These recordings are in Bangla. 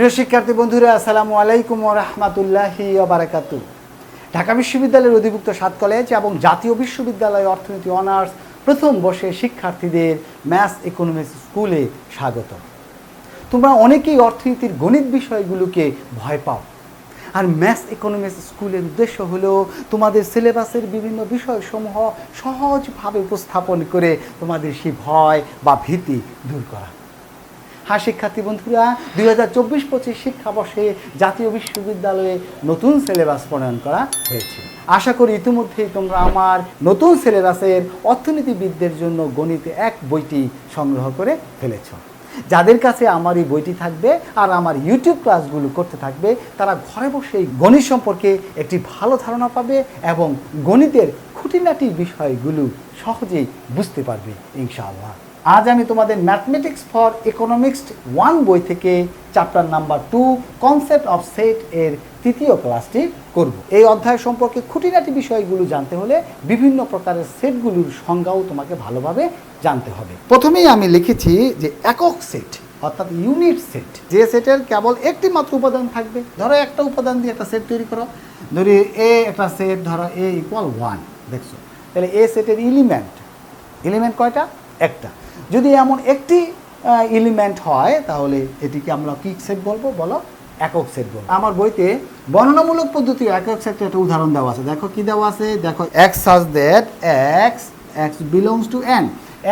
প্রিয় শিক্ষার্থী বন্ধুরা, আসসালামু আলাইকুম রহমতুল্লাহি বারাকাতু। ঢাকা বিশ্ববিদ্যালয়ের অধিভুক্ত সাত কলেজ এবং জাতীয় বিশ্ববিদ্যালয় অর্থনীতি অনার্স প্রথম বর্ষে শিক্ষার্থীদের ম্যাথস ইকোনমিক্স স্কুলে স্বাগত তোমরা অনেকেই অর্থনীতির গণিত বিষয়গুলোকে ভয় পাও। আর ম্যাথ ইকোনমিক্স স্কুলের উদ্দেশ্য হলো তোমাদের সিলেবাসের বিভিন্ন বিষয়সমূহ সহজভাবে উপস্থাপন করে তোমাদের সেই ভয় বা ভীতি দূর করা। হ্যাঁ শিক্ষার্থী বন্ধুরা, দুই হাজার চব্বিশ পঁচিশ শিক্ষাবর্ষে জাতীয় বিশ্ববিদ্যালয়ে নতুন সিলেবাস প্রণয়ন করা হয়েছে। আশা করি ইতিমধ্যেই তোমরা আমার নতুন সিলেবাসের অর্থনীতিবিদদের জন্য গণিত এক বইটি সংগ্রহ করে ফেলেছ। যাদের কাছে আমার এই বইটি থাকবে আর আমার ইউটিউব ক্লাসগুলো করতে থাকবে, তারা ঘরে বসেই গণিত সম্পর্কে একটি ভালো ধারণা পাবে এবং গণিতের খুঁটিনাটি বিষয়গুলো সহজেই বুঝতে পারবে, ইনশাআল্লাহ। আজ আমি তোমাদের ম্যাথমেটিক্স ফর ইকোনমিক্স ওয়ান বই থেকে chapter number two concept of set এর তৃতীয় ক্লাসটি করব। এই অধ্যায় সম্পর্কে খুঁটিনাটি বিষয়গুলো জানতে হলে বিভিন্ন প্রকারের সেটগুলোর সংজ্ঞাও তোমাকে ভালোভাবে জানতে হবে। প্রথমেই আমি লিখেছি যে একক সেট অর্থাৎ ইউনিট সেট যে সেটের কেবল একটি মাত্র উপাদান থাকবে। ধরো একটা উপাদান দিয়ে একটা সেট তৈরি করো। ধরি এ একটা সেট ধরো এ ইকুয়াল ওয়ান দেখছ? তাহলে এ সেটের এলিমেন্ট এলিমেন্ট কয়টা? একটা। যদি এমন একটি এলিমেন্ট হয় তাহলে এটিকে আমরা কি সেট বলব? বলো। একক সেট বলব। আমার বইতে বর্ণনামূলক পদ্ধতি একক সেটের একটা উদাহরণ দেওয়া আছে। দেখো কি দেওয়া আছে? দেখো x such that x x belongs to N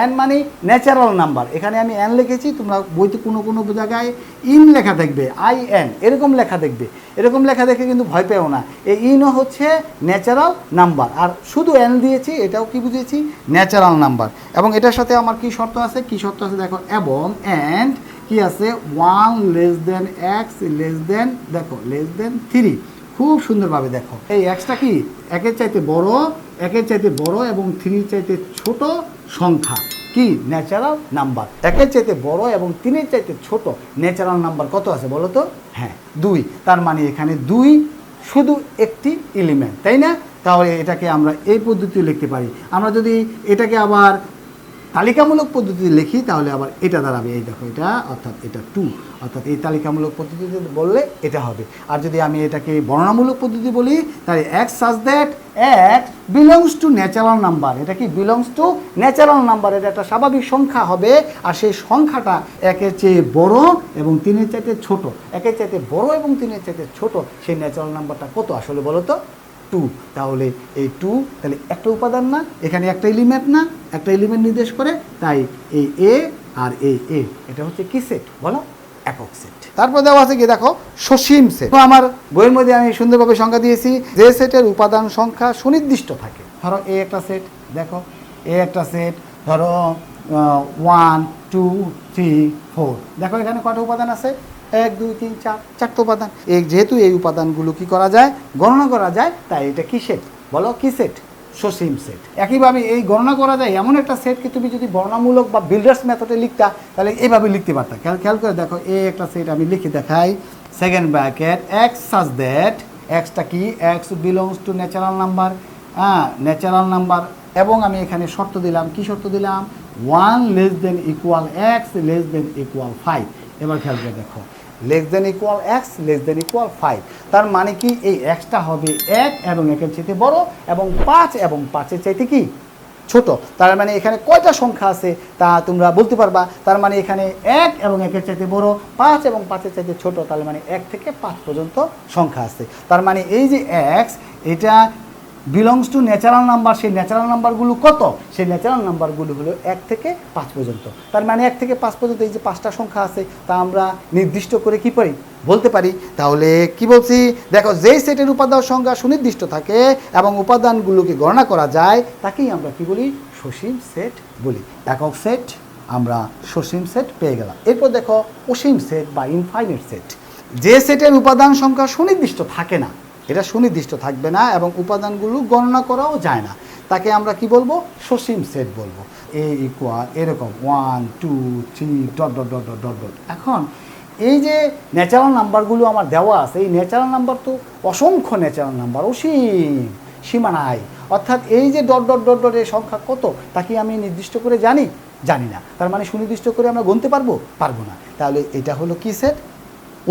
N মানে ন্যাচারাল নাম্বার এখানে আমি এন লিখেছি, তোমরা বইতে কোনো কোনো জায়গায় ইন লেখা দেখবে আই এন এরকম লেখা দেখবে। এরকম লেখা দেখে কিন্তু ভয় পেও না। এই ইনও হচ্ছে ন্যাচারাল নাম্বার আর শুধু এন দিয়েছি, এটাও কি বুঝেছি ন্যাচারাল নাম্বার এবং এটার সাথে আমার কি শর্ত আছে? কি শর্ত আছে দেখো? এবং অ্যান্ড কি আছে? One less than x less than দেখো লেস দেন থ্রি খুব সুন্দরভাবে দেখো। এই এক্সটা কি? একের চাইতে বড়, একের চাইতে বড় এবং থ্রির চাইতে ছোট সংখ্যা। কি? ন্যাচারাল নাম্বার একের চাইতে বড় এবং তিনের চাইতে ছোট ন্যাচারাল নাম্বার কত আছে বলো তো? হ্যাঁ দুই। তার মানে এখানে দুই শুধু একটি এলিমেন্ট তাই না? তাহলে এটাকে আমরা এই পদ্ধতিতে লিখতে পারি। আমরা যদি এটাকে আবার তালিকামূলক পদ্ধতিতে লিখি, তাহলে আবার এটা দাঁড়াবে, এই দেখো এটা, অর্থাৎ এটা টু অর্থাৎ এই তালিকামূলক পদ্ধতিতে বললে এটা হবে। আর যদি আমি এটাকে বর্ণনামূলক পদ্ধতি বলি, তাহলে এক্স সাজ দ্যাট এক বিলংস টু ন্যাচারাল নাম্বার এটা কি বিলংস টু ন্যাচারাল নাম্বার এটা একটা স্বাভাবিক সংখ্যা হবে, আর সেই সংখ্যাটা একের চেয়ে বড় এবং তিনের চাইতে ছোট। একের চাইতে বড় এবং তিনের চাইতে ছোট, সেই ন্যাচারাল নাম্বারটা কত আসলে বলো তো টু তাহলে এই টু তাহলে একটা উপাদান না এখানে একটা এলিমেন্ট না একটা এলিমেন্ট নির্দেশ করে তাই এই এ আর এই এ এটা হচ্ছে কি সেট বলো একক সেট তারপর দেওয়া আছে কি দেখো সসীম সেট আমার বইয়ের মধ্যে আমি সুন্দরভাবে সংখ্যা দিয়েছি যে সেটের উপাদান সংখ্যা সুনির্দিষ্ট থাকে। ধরো এ একটা সেট দেখো এ একটা সেট ধরো ওয়ান টু থ্রি ফোর দেখো এখানে কটা উপাদান আছে? এক, দুই, তিন, চার চারটে উপাদান। এই যেহেতু এই উপাদানগুলো কি করা যায়? গণনা করা যায়। তাই এটা কি সেট বলো কি সেট সসীম সেট একইভাবে এই গণনা করা যায় এমন একটা সেটকে তুমি যদি বর্ণামূলক বা বিল্ডার্স মেথডে লিখতা, তাহলে এইভাবে লিখতে পারতা। খেয়াল খেয়াল করে দেখো এই একটা সেট আমি লিখে দেখাই। Second bracket x such that extra কি? X belongs to natural number হ্যাঁ ন্যাচারাল নাম্বার এবং আমি এখানে শর্ত দিলাম। কি শর্ত দিলাম? One less than equal x less than equal five এবার খেয়াল করে দেখো। Less than equal x less than equal five তার মানে কি? এই এক্সটা হবে এক এবং একের চাইতে বড় এবং পাঁচ এবং পাঁচের চাইতে কি? ছোট। তার মানে এখানে কয়টা সংখ্যা আছে? তা তোমরা বলতে পারবা। তার মানে এখানে এক এবং একের চাইতে বড়, পাঁচ এবং পাঁচের চাইতে ছোট, তার মানে এক থেকে পাঁচ পর্যন্ত সংখ্যা আছে। তার মানে এই যে এক্স এটা বিলংস টু ন্যাচারাল নাম্বার সেই ন্যাচারাল নাম্বারগুলো কত? সেই ন্যাচারাল নাম্বারগুলো হলো এক থেকে পাঁচ পর্যন্ত। তার মানে এক থেকে পাঁচ পর্যন্ত এই যে পাঁচটা সংখ্যা আছে, তা আমরা নির্দিষ্ট করে কি পারি? বলতে পারি। তাহলে কি বলছি? দেখো যেই সেটের উপাদান সংখ্যা সুনির্দিষ্ট থাকে এবং উপাদানগুলোকে গণনা করা যায়, তাকেই আমরা কি বলি? সসীম সেট বলি। একক সেট আমরা সসীম সেট পেয়ে গেলাম। এরপর দেখো, অসীম সেট বা ইনফাইনাইট সেট যে সেটের উপাদান সংখ্যা সুনির্দিষ্ট থাকে না এটা সুনির্দিষ্ট থাকবে না এবং উপাদানগুলো গণনা করাও যায় না। তাকে আমরা কি বলব? সসীম সেট বলব। এ ইকুয়াল এরকম one two three dot dot dot dot dot dot এখন এই যে ন্যাচারাল নাম্বারগুলো আমার দেওয়া আছে, এই ন্যাচারাল নাম্বার তো অসংখ্য ন্যাচারাল নাম্বার অসীম সীমা নাই অর্থাৎ এই যে ডট ডট ডট ডট এর সংখ্যা কত, তা কি আমি নির্দিষ্ট করে জানি? জানি না। তার মানে সুনির্দিষ্ট করে আমরা গুনতে পারব? পারব না। তাহলে এটা হলো কি সেট?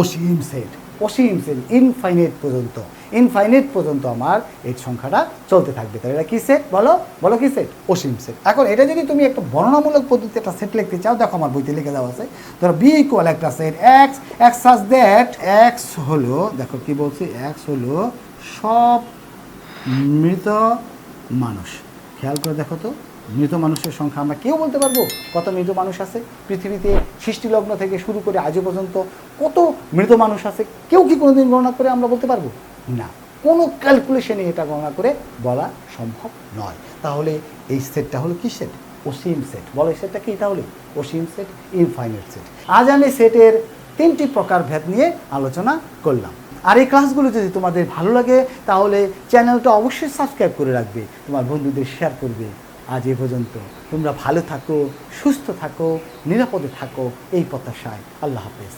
অসীম সেট। অসীম সেট ইনফাইনাইট পর্যন্ত। ইনফাইনাইট পর্যন্ত আমার এই সংখ্যাটা চলতে থাকবে। তাহলে এটা কী সেট বলো বলো কী সেট অসীম সেট এখন এটা যদি তুমি একটা বর্ণনামূলক পদ্ধতি একটা সেট লিখতে চাও, দেখো আমার বইতে লিখে দেওয়া আছে। ধরো বি ইকুয়াল একটা set x x such that x হলো, দেখো কি বলছি এক্স হলো সব মৃত মানুষ। খেয়াল করে দেখো তো, মৃত মানুষের সংখ্যা আমরা কেউ বলতে পারব? কত মৃত মানুষ আছে? পৃথিবীতে সৃষ্টিলগ্ন থেকে শুরু করে আজও পর্যন্ত কত মৃত মানুষ আছে? কেউ কি কোনোদিন গণনা করে আমরা বলতে পারব? না। কোনো ক্যালকুলেশনে এটা গণনা করে বলা সম্ভব নয়। তাহলে এই সেটটা হলো কি সেট অসীম সেট বলো এই সেটটা কি তাহলে? অসীম সেট ইনফাইনাইট সেট আজ আমি সেটের তিনটি প্রকার ভেদ নিয়ে আলোচনা করলাম। আর এই ক্লাসগুলো যদি তোমাদের ভালো লাগে, তাহলে চ্যানেলটা অবশ্যই সাবস্ক্রাইব করে রাখবে, তোমার বন্ধুদের শেয়ার করবে। আজ এ পর্যন্ত। তোমরা ভালো থাকো, সুস্থ থাকো, নিরাপদে থাকো, এই প্রত্যাশায়। আল্লাহ হাফেজ।